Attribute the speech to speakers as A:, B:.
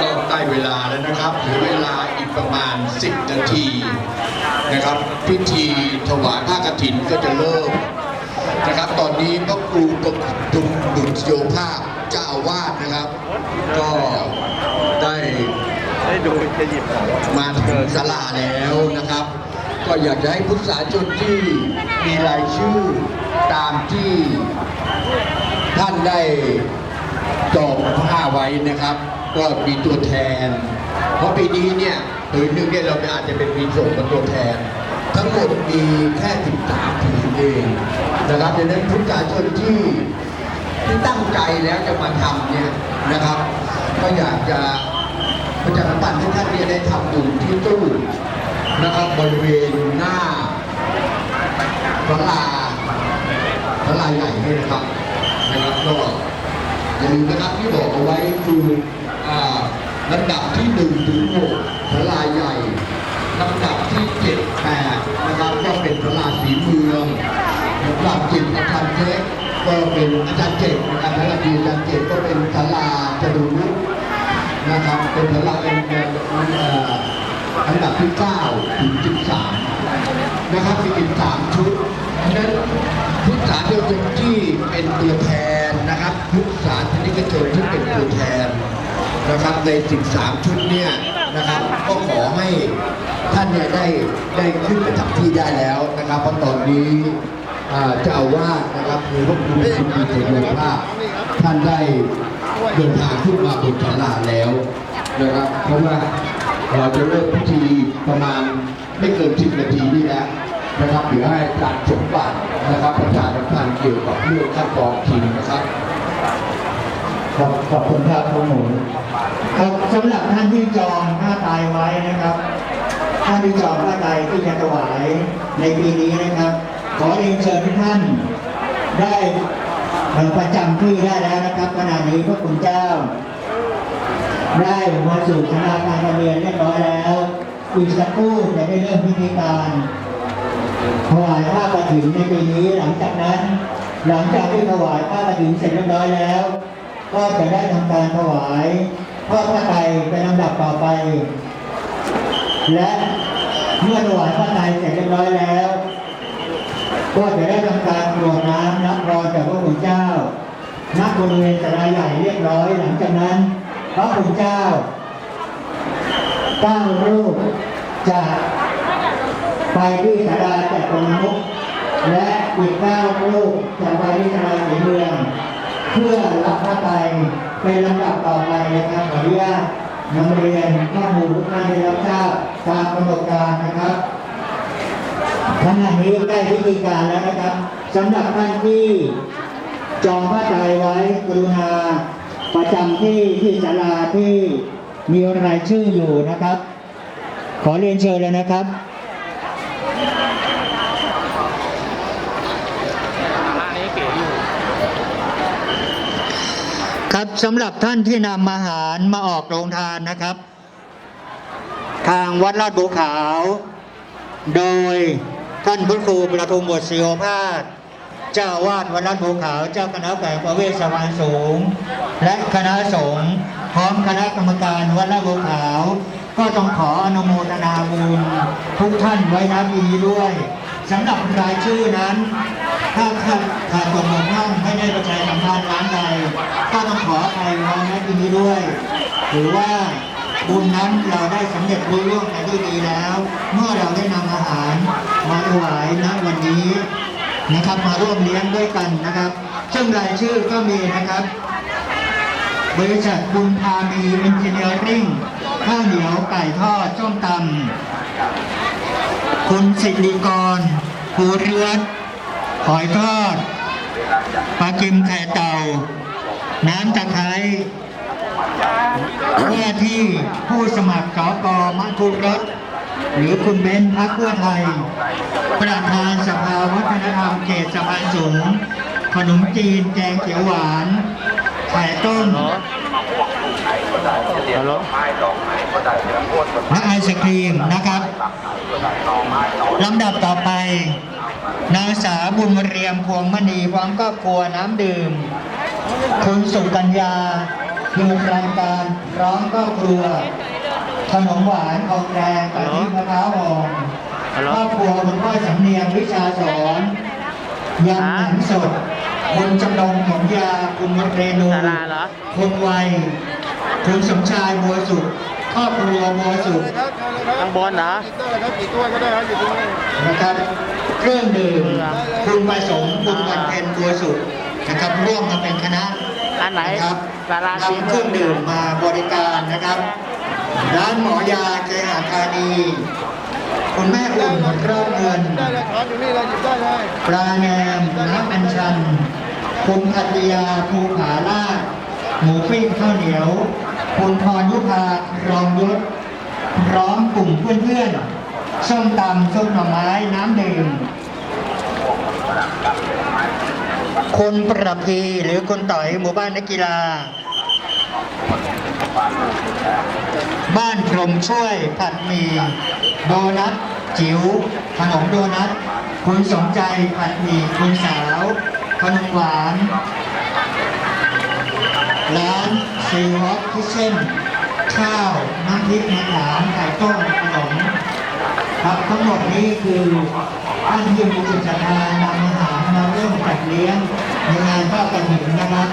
A: ก็ใกล้เวลาแล้วนะครับเหลือเวลาอีกประมาณ 10 นาทีนะครับ พิธีถวายผ้ากฐินก็จะเริ่มนะครับ ตอนนี้พระครูประดุมบุตโยภาพเจ้าวาสนะครับ ก็ได้
B: ได้ดูจะหยิบ
A: มาถึงศาลาแล้วนะครับ ก็อยากจะให้พุทธศาสนิกชนที่มีรายชื่อตามที่ท่านได้จองผ้าไว้นะครับ ก็มีตัวแทน เพราะปีนี้เนี่ยโดยหนึ่งเนี่ยเราอาจจะเป็นปีส่งเป็นตัวแทน ทั้งหมดมีแค่13ผืนเองนะครับดังนั้นพุทธศาสนิกชนที่ที่ตั้งใจแล้วจะมาทำเนี่ยนะครับ ก็อยากจะประชาสัมพันธ์ให้ท่านเนี่ยได้ทำบุญที่ตู้นะครับบริเวณหน้าพระลาพระลาใหญ่นี่นะครับนะครับก็ อย่าลืมนะครับที่บอกเอาไว้คืออ่าลำดับที่หนึ่งถึงหกพระลาใหญ่ลำดับที่เจ็ดแปดนะครับก็เป็นพระลาสีเมืองลำดับจ็ดอาจารย์เจ๊กก็เป็นอาจารย์เจ็ดนะครับพระลาดีอาจารย์เจ็ดก็เป็นพระลาจดุรุนะครับเป็นพลังเป็นเอออันดับที่9ถึง13นะครับมี13ชุด นที่เป็นตัวแทนนะครับใน 13 ชุดเนี่ยนะครับก็ขอให้ท่านเนี่ยได้ได้ขึ้นไปทำที่ได้แล้วนะครับเพราะตอนนี้เจ้าอาวาสนะครับคือพระครูสุนีเทโยภาพท่านได้เดินทางขึ้นมาบนศาลาแล้วนะครับเพราะว่าเราจะเริ่มพิธีประมาณไม่เกิน 10 นาทีนี่แหละนะครับเดี๋ยวให้อาจารย์สมบัตินะครับประชาสัมพันธ์เกี่ยวกับเรื่องขั้นตอนทีนะครับ
C: ขอบขอบคุณครับคุณหมูครับสำหรับท่านที่จองผ้าไตรไว้นะครับ ท่านที่จองผ้าไตรที่จะถวายในปีนี้นะครับ ขอเรียนเชิญทุกท่านได้ประจำที่ได้แล้วนะครับขณะนี้พระคุณเจ้า ได้มาสู่คณะการระเรียนเรียบร้อยแล้วอีกสักครู่จะได้เริ่มพิธีการถวายผ้ากฐินในปีนี้หลังจากนั้น หลังจากที่ถวายผ้ากฐินเสร็จเรียบร้อยแล้ว ก็จะได้ทำการถวายทอดพระไตรเป็นลำดับต่อไป และเมื่อถวายพระไตรเสร็จเรียบร้อยแล้ว ก็จะได้ทำการกรวดน้ำนับรอจากพระคุณเจ้าณบริเวณสาราใหญ่เรียบร้อย หลังจากนั้น พระคุณเจ้าเก้ารูปจะไปที่สาราจักรมุกและอีกเก้ารูปจะไปที่สาราสีเมือง เพื่อรับพระไตรเป็นลำดับต่อไปนะครับขออนุญาตนำเรียนข้อมูลทุกท่านได้รับทราบตามกำหนดการนะครับขณะนี้ใกล้พิธีการแล้วนะครับสำหรับท่านที่จองพระไตรไว้กรุณาประจำที่ที่ศาลาที่มีรายชื่ออยู่นะครับ ขอเรียนเชิญเลยนะครับ
B: ร้านนี้เก๋อยู่
C: ครับสำหรับท่านที่นำอาหารมาออกโรงทานนะครับ ทางวัดลาดบัวขาว โดยท่านพระครูประทุมบทศิโอภาสเจ้าวาดวัดลาดบัวขาว เจ้าคณะแฝงประเวศสวานสูง และคณะสงฆ์พร้อมคณะกรรมการวัดลาดบัวขาว ก็ต้องขออนุโมทนาบุญทุกท่านไว้ณที่นี้ด้วยสำหรับรายชื่อนั้น ถ้าขาดขาดตกบกพร่องไม่ได้ประชาสัมพันธ์ร้านใดก็ต้องขออภัยไว้ณที่นี้ด้วย หรือว่าบุญนั้นเราได้สำเร็จรุ่ร่วงไปด้วยดีแล้ว เมื่อเราได้นำอาหารมาถวายณวันนี้นะครับ มาร่วมเลี้ยงด้วยกันนะครับซึ่งรายชื่อก็มีนะครับ บริษัทบุญพามีเอนจิเนียริ่งข้าวเหนียวไก่ทอดส้มตำคุณสิริกรภูเรือ หอยทอดปลากิมไข่เต่า น้ำตะไคร้เพื่อที่ผู้สมัครสกมัทุรสหรือคุณเบนพักเพื่อไทย ประธานสภาวัฒนธรรมเขตสะพานสูง ขนมจีนแกงเขียวหวานไข่ต้ม
B: ฮัลโหล
C: และไอศครีมนะครับลำดับต่อไป นางสาวบุญเรียมพวงมณีพร้อมครอบครัวน้ำดื่ม คุณสุกัญญาคือรายการร้องก็ครัว ขนมหวานทองแดงกะทิมะพร้าวอ่อน
B: ฮัลโหล
C: ครอบครัวคุณพ่อสำเนียงวิชาสอนยำหนังสดคุณจำลองของยาคุณมดเรนู
B: ดาราเหรอ
C: คุณวัย คุณสมชายบัวสุขครอบครัวบัวสุข
B: ข้างบนเหรอ
D: กี่ตัวก็ได้ครับอยู่ที่นี่
C: นะครับเครื่องดื่มคุณประสงค์คุณวันเพ็ญบัวสุขนะครับร่วมมาเป็นคณะ
B: อันไหน
C: นะครับ
B: ดาราสี
C: นำเครื่องดื่มมาบริการนะครับ ร้านหมอยาเจหาธานี คุณแม่อุ่นรอบเงิน
D: ได้เลยทานอยู่นี่เลยหยิบได้เลย
C: ปลาแนมน้ำอัญชัน คุณพัทยาภูผาลาด หมูปิ้งข้าวเหนียวคุณพรยุพารองยศพร้อมกลุ่มเพื่อนๆส้มตำส้มหน่อไม้น้ำดื่มคุณประพีหรือคุณต่อยหมู่บ้านนักกีฬา บ้านพรหมช่วยผัดหมี่โดนัทจิ๋วขนมโดนัทคุณสมใจผัดหมี่คุณสาวขนมหวาน ร้านซีวอฟคิเช่นข้าวน้ำพริกมะขามไข่ต้มขนมครับทั้งหมดนี้คือท่านที่มีจิตศรัทธานำอาหารมาเร่มจัดเลี้ยงในงานทอดกระถิ่นนะครับ